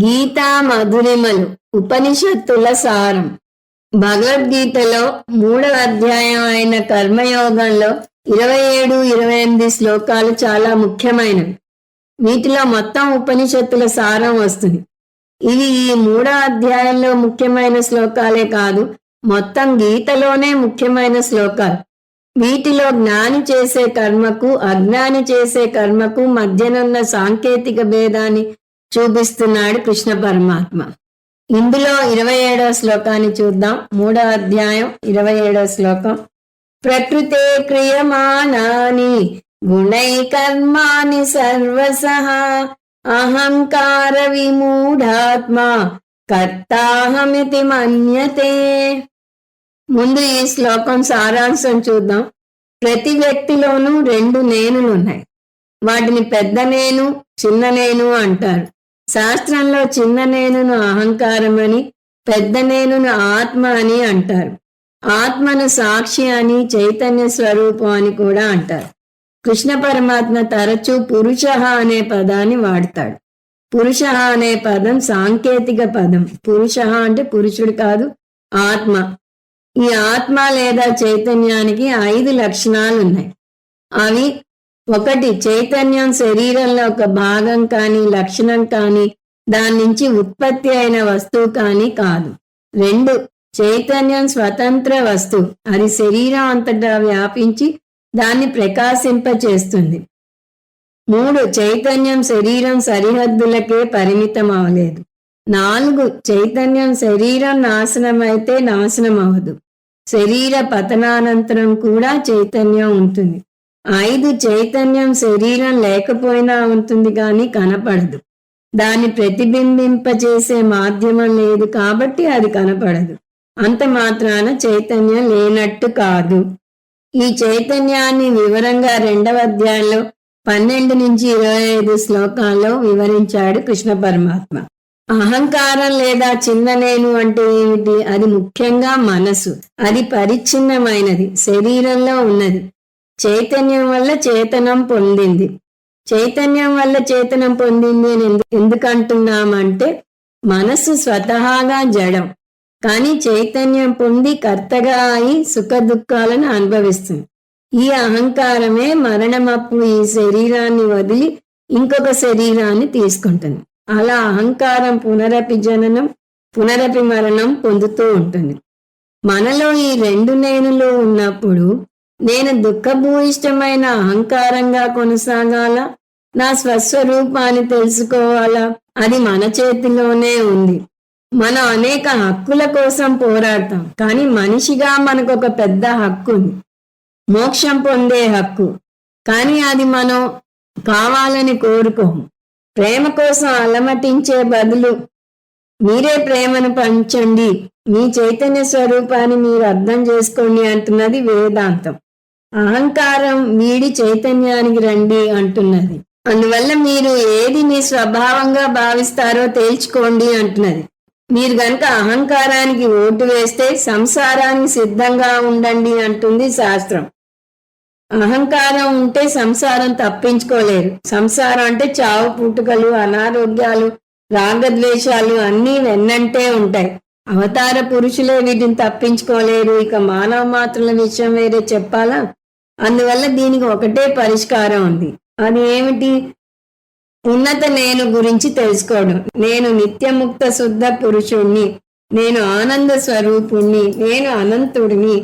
గీతా మధురిమలు ఉపనిషత్తుల సారం. భగవద్గీతలో మూడవ అధ్యాయం అయిన కర్మయోగంలో ఇరవై ఏడు ఇరవై ఎనిమిది శ్లోకాలు చాలా ముఖ్యమైనవి. వీటిలో మొత్తం ఉపనిషత్తుల సారం వస్తుంది. ఇవి ఈ మూడవ అధ్యాయంలో ముఖ్యమైన శ్లోకాలే కాదు మొత్తం గీతలోనే ముఖ్యమైన శ్లోకాలు. వీటిలో జ్ఞాని చేసే కర్మకు అజ్ఞాని చేసే కర్మకు మధ్యనున్న సాంకేతిక భేదాన్ని చూపిస్తున్నాడు కృష్ణ పరమాత్మ. ఇందులో ఇరవై ఏడవ శ్లోకాన్ని చూద్దాం. మూడవ అధ్యాయం ఇరవై ఏడవ శ్లోకం. ప్రకృతే క్రియమానాని గుణై కర్మాని సర్వసహ అహంకార విమూఢాత్మా కర్తాహమితి మన్యతే. ముందు ఈ శ్లోకం సారాంశం చూద్దాం. ప్రతి వ్యక్తిలోనూ రెండు నేనులు ఉన్నాయి వాటిని పెద్ద నేను చిన్న నేను అంటారు. శాస్త్రంలో చిన్న నేనును అహంకారం అని పెద్ద నేనును ఆత్మ అని అంటారు. ఆత్మను సాక్షి అని చైతన్య స్వరూపం అని కూడా అంటారు. కృష్ణ పరమాత్మ తరచూ పురుష అనే పదాన్ని వాడతాడు. పురుష అనే పదం సాంకేతిక పదం. పురుష అంటే పురుషుడు కాదు ఆత్మ. ఈ ఆత్మ లేదా చైతన్యానికి ఐదు లక్షణాలు ఉన్నాయి అవి ఒకటి చైతన్యం శరీరంలో ఒక భాగం కానీ లక్షణం కానీ దాని నుంచి ఉత్పత్తి అయిన వస్తువు కానీ కాదు. రెండు చైతన్యం స్వతంత్ర వస్తువు. అది శరీరం అంతటా వ్యాపించి దాన్ని ప్రకాశింపచేస్తుంది. మూడు చైతన్యం శరీరం సరిహద్దులకే పరిమితం అవలేదు నాలుగు చైతన్యం శరీరం నాశనం అయితే నాశనం అవదు శరీర పతనానంతరం కూడా చైతన్యం ఉంటుంది. ఐదు చైతన్యం శరీరం లేకపోయినా ఉంటుంది కానీ కనపడదు. దాన్ని ప్రతిబింబింపచేసే మాధ్యమం లేదు కాబట్టి అది కనపడదు. అంత మాత్రాన చైతన్యం లేనట్టు కాదు. ఈ చైతన్యాన్ని వివరంగా రెండవ అధ్యాయంలో పన్నెండు నుంచి ఇరవై ఐదు శ్లోకాల్లో వివరించాడు కృష్ణ పరమాత్మ. అహంకారం లేదా చిన్న నేను అంటే ఏమిటి? అది ముఖ్యంగా మనసు. అది పరిచ్ఛిన్నమైనది. శరీరంలో ఉన్నది. చైతన్యం వల్ల చేతనం పొందింది. చైతన్యం వల్ల చేతనం పొందింది అని ఎందుకంటున్నామంటే మనస్సు స్వతహాగా జడం. కానీ చైతన్యం పొంది కర్తగా అయి సుఖ దుఃఖాలను అనుభవిస్తుంది. ఈ అహంకారమే మరణమప్పుడు ఈ శరీరాన్ని వదిలి ఇంకొక శరీరాన్ని తీసుకుంటుంది. అలా అహంకారం పునరపి జననం పునరపి మరణం పొందుతూ ఉంటుంది. మనలో ఈ రెండు నేనులు ఉన్నప్పుడు నేను దుఃఖభూయిష్టమైన అహంకారంగా కొనసాగాల? నా స్వస్వరూపాన్ని తెలుసుకోవాలా? అది మన చేతిలోనే ఉంది. మనం అనేక హక్కుల కోసం పోరాడతాం. కానీ మనిషిగా మనకు ఒక పెద్ద హక్కు ఉంది మోక్షం పొందే హక్కు. కానీ అది మనం కావాలని కోరుకోము. ప్రేమ కోసం అలమటించే బదులు మీరే ప్రేమను పంచండి. మీ చైతన్య స్వరూపాన్ని మీరు అర్థం చేసుకోండి అంటున్నది వేదాంతం. అహంకారం వీడి చైతన్యానికి రండి అంటున్నది. అందువల్ల మీరు ఏది మీ స్వభావంగా భావిస్తారో తేల్చుకోండి అంటున్నది. మీరు గనక అహంకారానికి ఓటు వేస్తే సంసారానికి సిద్ధంగా ఉండండి అంటుంది శాస్త్రం. అహంకారం ఉంటే సంసారం తప్పించుకోలేరు. సంసారం అంటే చావు పుట్టుకలు అనారోగ్యాలు రాగద్వేషాలు అన్నీ వెన్నంటే ఉంటాయి. అవతార పురుషులే వీటిని తప్పించుకోలేరు. ఇక మానవ మాత్రుల విషయం వేరే చెప్పాలా? అందువల్ల దీనికి ఒకటే పరిష్కారం ఉంది. అది ఏమిటి? ఉన్నత నేను గురించి తెలుసుకోవడం. నేను నిత్యముక్త శుద్ధ పురుషుణ్ణి. నేను ఆనంద స్వరూపుణ్ణి. నేను అనంతుడిని.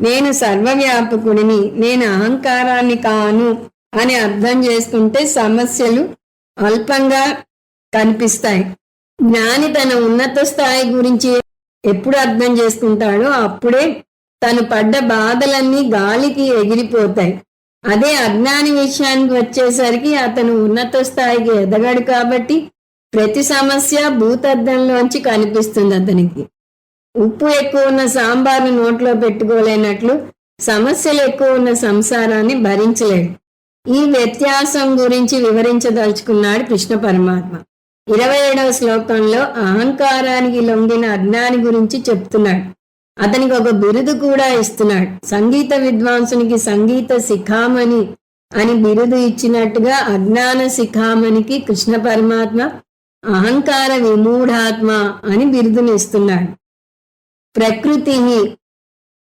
నేను సర్వవ్యాపకుడిని. నేను అహంకారాన్ని కాను అని అర్థం చేసుకుంటే సమస్యలు అల్పంగా కనిపిస్తాయి. జ్ఞాని తన ఉన్నత స్థాయి గురించి ఎప్పుడు అర్థం చేసుకుంటాడో అప్పుడే తను పడ్డ బాధలన్నీ గాలికి ఎగిరిపోతాయి. అదే అజ్ఞాని విషయానికి వచ్చేసరికి అతను ఉన్నత స్థాయికి ఎదగాడు కాబట్టి ప్రతి సమస్య భూతద్దంలోంచి కనిపిస్తుంది అతనికి. ఉప్పు ఎక్కువ ఉన్న సాంబార్ను నోట్లో పెట్టుకోలేనట్లు సమస్యలు ఎక్కువ ఉన్న సంసారాన్ని భరించలేడు. ఈ వ్యత్యాసం గురించి వివరించదలుచుకున్నాడు కృష్ణ పరమాత్మ. ఇరవై ఏడవ శ్లోకంలో అహంకారానికి లొంగిన అజ్ఞాని గురించి చెప్తున్నాడు. అతనికి ఒక బిరుదు కూడా ఇస్తున్నాడు. సంగీత విద్వాంసునికి సంగీత శిఖామణి అని బిరుదు ఇచ్చినట్టుగా అజ్ఞాన శిఖామణికి కృష్ణ పరమాత్మ అహంకార విమూఢాత్మ అని బిరుదునిస్తున్నాడు ప్రకృతి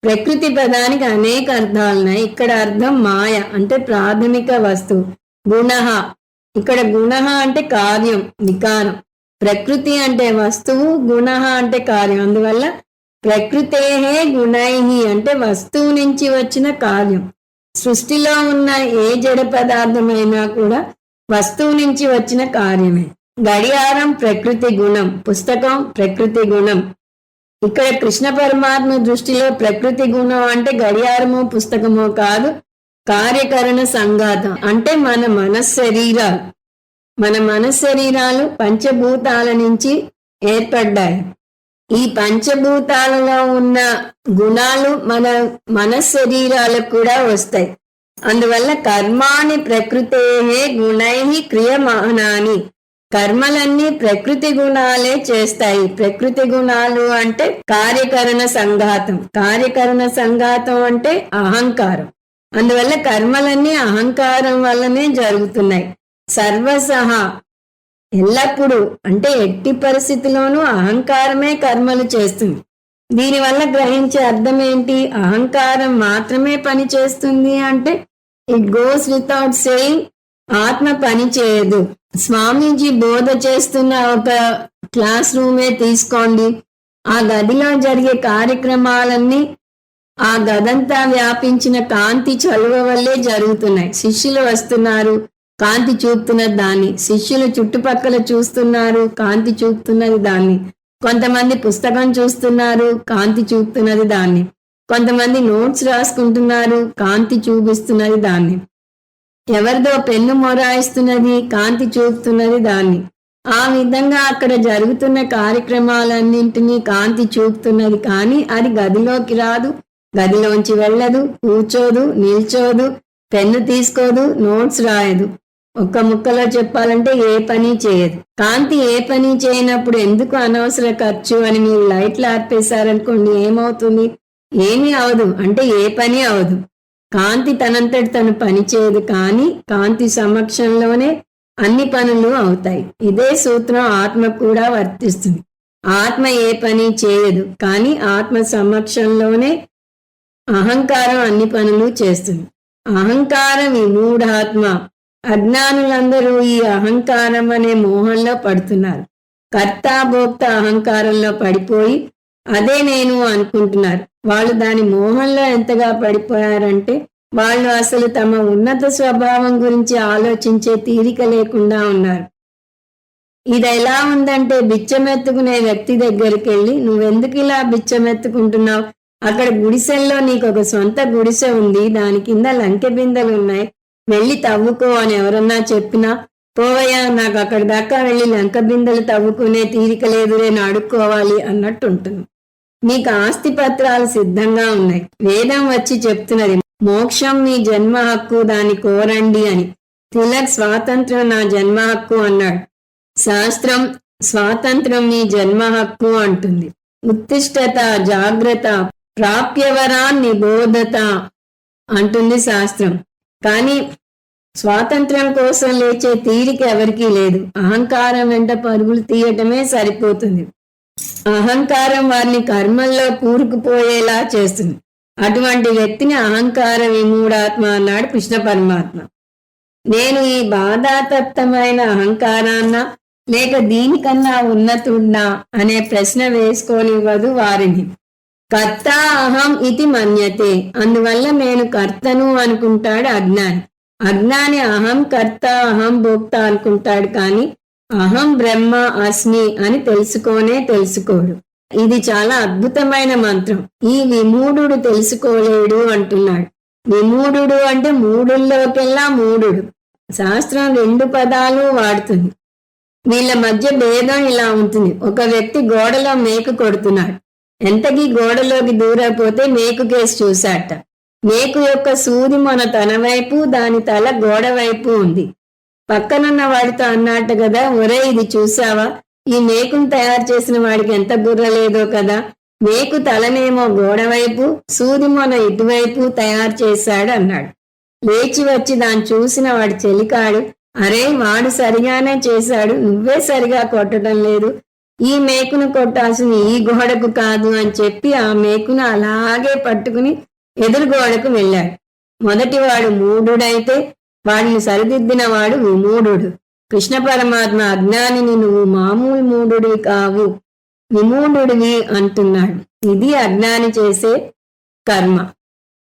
ప్రకృతి పదానికి అనేక అర్థాలున్నాయి ఇక్కడ అర్థం మాయ అంటే ప్రాథమిక వస్తువు గుణ. ఇక్కడ గుణ అంటే కార్యం వికారం ప్రకృతి అంటే వస్తువు గుణ అంటే కార్యం. అందువల్ల ప్రకృతే గుణై అంటే వస్తువు నుంచి వచ్చిన కార్యం. సృష్టిలో ఉన్న ఏ జడ పదార్థమైనా కూడా వస్తువు నుంచి వచ్చిన కార్యమే. గడియారం ప్రకృతి గుణం పుస్తకం ప్రకృతి గుణం. ఇక్కడ కృష్ణ పరమాత్మ దృష్టిలో ప్రకృతి గుణం అంటే గడియారము పుస్తకము కాదు కార్యకరణ సంఘాతం. అంటే మన మనశ్శరీరాలు. మన మనశ్శరీరాలు పంచభూతాల నుంచి ఏర్పడ్డాయి. ఈ పంచభూతాలలో ఉన్న గుణాలు మన మన శరీరాలకు కూడా వస్తాయి. అందువల్ల కర్మాని ప్రకృతే గుణై క్రియమానాని. కర్మలన్నీ ప్రకృతి గుణాలే చేస్తాయి. ప్రకృతి గుణాలు అంటే కార్యకరణ సంఘాతం. కార్యకరణ సంఘాతం అంటే అహంకారం. అందువల్ల కర్మలన్నీ అహంకారం వల్లనే జరుగుతున్నాయి. సర్వసహ ఎల్లప్పుడూ అంటే ఎట్టి పరిస్థితిలోనూ అహంకారమే కర్మలు చేస్తుంది. దీనివల్ల గ్రహించే అర్థం ఏంటి అహంకారం మాత్రమే పని చేస్తుంది అంటే ఇట్ గోస్ వితౌట్ సేయింగ్ ఆత్మ పని చేయదు. స్వామీజీ బోధ చేస్తున్న ఒక క్లాస్ రూమే తీసుకోండి. ఆ గదిలో జరిగే కార్యక్రమాలన్నీ ఆ గదంతా వ్యాపించిన కాంతి చలువ వల్లే జరుగుతున్నాయి. శిష్యులు వస్తున్నారు. కాంతి చూపుతున్నది దాన్ని. శిష్యులు చుట్టుపక్కల చూస్తున్నారు కాంతి చూపుతున్నది దాన్ని. కొంతమంది పుస్తకం చూస్తున్నారు కాంతి చూపుతున్నది దాన్ని. కొంతమంది నోట్స్ రాసుకుంటున్నారు కాంతి చూపిస్తున్నది దాన్ని. ఎవరిదో పెన్ను మొరాయిస్తున్నది కాంతి చూపుతున్నది దాన్ని. ఆ విధంగా అక్కడ జరుగుతున్న కార్యక్రమాలన్నింటినీ కాంతి చూపుతున్నది. కానీ అది గదిలోకి రాదు గదిలోంచి వెళ్ళదు కూర్చోదు నిల్చోదు పెన్ను తీసుకోదు నోట్స్ రాయదు. ఒక్క ముక్కలో చెప్పాలంటే ఏ పని చేయదు. కాంతి ఏ పని చేయనప్పుడు ఎందుకు అనవసర ఖర్చు అని మీరు లైట్లు ఆర్పేశారనుకోండి ఏమవుతుంది? ఏమీ అవదు. అంటే ఏ పని అవదు. కాంతి తనంతటి తను పని చేయదు కానీ కాంతి సమక్షంలోనే అన్ని పనులు అవుతాయి. ఇదే సూత్రం ఆత్మ కూడా వర్తిస్తుంది. ఆత్మ ఏ పని చేయదు కానీ ఆత్మ సమక్షంలోనే అహంకారం అన్ని పనులు చేస్తుంది. అహంకారం మూఢాత్మ అజ్ఞానులందరూ ఈ అహంకారం అనే మోహంలో పడుతున్నారు. కర్తాభోక్త అహంకారంలో పడిపోయి అదే నేను అనుకుంటున్నారు. వాళ్ళు దాని మోహంలో ఎంతగా పడిపోయారంటే వాళ్ళు అసలు తమ ఉన్నత స్వభావం గురించి ఆలోచించే తీరిక లేకుండా ఉన్నారు. ఇది ఎలా ఉందంటే బిచ్చమెత్తుకునే వ్యక్తి దగ్గరికి వెళ్ళి నువ్వెందుకు ఇలా బిచ్చమెత్తుకుంటున్నావు? అక్కడ గుడిసెల్లో నీకు ఒక సొంత గుడిసె ఉంది దాని కింద లంకె బిందెలు ఉన్నాయి వెళ్ళి తవ్వుకో అని ఎవరన్నా చెప్పినా పోవయ్యా నాకు అక్కడి దాకా వెళ్ళి లంక బిందెలు తవ్వుకునే తీరిక లేదు నేను అడుక్కోవాలి అన్నట్టు ఉంటుంది మీకు ఆస్తి పత్రాలు సిద్ధంగా ఉన్నాయి. వేదం వచ్చి చెప్తున్నది మోక్షం మీ జన్మ హక్కు దాన్ని కోరండి అని. తిలక్ స్వాతంత్రం నా జన్మ హక్కు అన్నాడు. శాస్త్రం స్వాతంత్రం మీ జన్మ హక్కు అంటుంది. ఉత్తిష్టత జాగ్రత్త ప్రాప్యవరాన్ని బోధత అంటుంది శాస్త్రం. కానీ స్వాతంత్రం కోసం లేచే తీరిక ఎవరికీ లేదు. అహంకారం వెంట పరుగులు తీయటమే సరిపోతుంది. అహంకారం వారిని కర్మల్లో కూరుకుపోయేలా చేస్తుంది. అటువంటి వ్యక్తిని అహంకార విమూఢాత్మ అన్నాడు కృష్ణ పరమాత్మ. నేను ఈ బాధాతప్తమైన అహంకారాన్న లేక దీనికన్నా ఉన్నతున్నా అనే ప్రశ్న వేసుకోనివ్వదు వారిని. కర్త అహం ఇది మన్యతే. అందువల్ల నేను కర్తను అనుకుంటాడు అజ్ఞాని. అజ్ఞాని అహం కర్త అహం భోక్త అనుకుంటాడు కానీ అహం బ్రహ్మ అస్మి అని తెలుసుకోనే తెలుసుకోడు. ఇది చాలా అద్భుతమైన మంత్రం. ఈ విమూఢుడు తెలుసుకోలేడు అంటున్నాడు. విమూఢుడు అంటే మూడుల్లోకెల్లా మూఢుడు. శాస్త్రం రెండు పదాలు వాడుతుంది. వీళ్ళ మధ్య భేదం ఇలా ఉంటుంది. ఒక వ్యక్తి గోడలో మేకు కొడుతున్నాడు. ఎంతకీ గోడలోకి దూరపోతే మేకు కేసు చూశాట. మేకు యొక్క సూది మన తన వైపు దాని తల గోడ వైపు ఉంది. పక్కనున్న వాడితో అన్నట్టు కదా ఒరే ఇది చూసావా ఈ మేకును తయారు చేసిన వాడికి ఎంత బుర్ర లేదో కదా. మేకు తలనేమో గోడవైపు సూది మొన ఇటువైపు తయారు చేశాడు అన్నాడు. లేచి వచ్చి దాన్ని చూసిన వాడి చెలికాడు అరే వాడు సరిగానే చేశాడు. నువ్వే సరిగా కొట్టడం లేదు. ఈ మేకును కొట్టాల్సిన ఈ గోడకు కాదు అని చెప్పి ఆ మేకును అలాగే పట్టుకుని ఎదురు గోడకు వెళ్ళాడు. మొదటివాడు మూఢుడైతే వాడిని సరిదిద్దిన వాడు విమూఢుడు. కృష్ణ పరమాత్మ అజ్ఞానిని నువ్వు మామూలు మూఢుడివి కావు విమూఢుడివి అంటున్నాడు. ఇది అజ్ఞాని చేసే కర్మ.